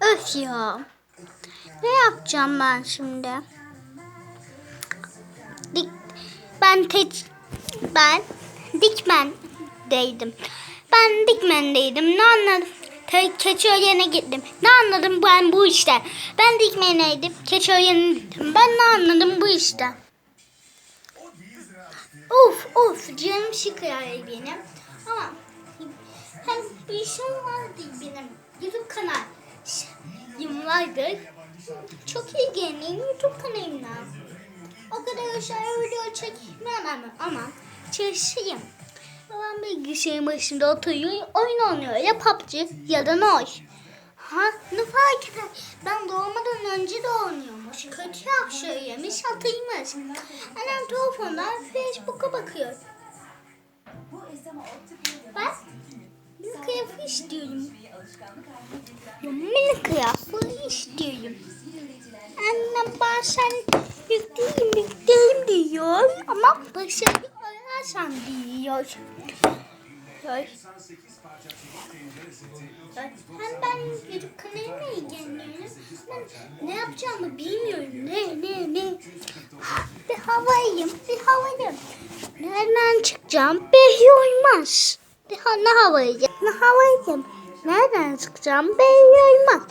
Öf ya. Ne yapacağım ben şimdi? Dik, ben tek ben dikmendeydim. Ben dikmendeydim. Ne anladım? Te, Keçiören'e gittim. Ne anladım ben bu işten? Ben dikmeneydim. Keçiören'e gittim. Ben ne anladım bu işten? Of of canım sıkıyor benim. Ama hem bir işim vardı benim. YouTube kanal. Yıllardır çok ilgileniyorum YouTube kanalımla. O kadar aşağıya video çekmem ama, çalışayım. Babam bilgisayarın başında oturuyor, oyun oynuyor ya PUBG ya da NOY. Ha ne fark eder? Ben doğmadan önce de oynuyormuş. Kötü yapşırıymış, atıymış. Annem telefondan Facebook'a bakıyor. Ben bir kıyafet istiyorum. Mini kıyafet istiyorum. Annem bazen yükleyeyim yükleyeyim diyor ama başarı ararsan diyor. Hem ben YouTube kanalımla ilgileniyorum. Ben ne yapacağımı bilmiyorum. Ne ne ne. Bir havayım, bir havayım. Nereden çıkacağım belli olmaz. Bir ha, ne havayım, ne havayım. Nereden çıkacağım belli olmaz.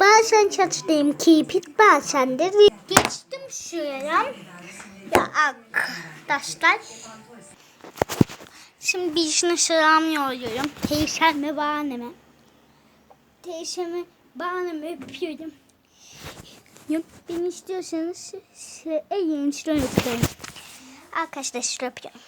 Bazen çatıdayım kirpik, bazen de geçtim şuraya. Ya arkadaşlar. Şimdi birisine selam yolluyorum. Teyzem ve babaanneme. Teyzemi, babaannemi öpüyorum. Yok, beni istiyorsanız şey, en yeni şunu öpüyorum. Arkadaşlar şunu öpüyorum.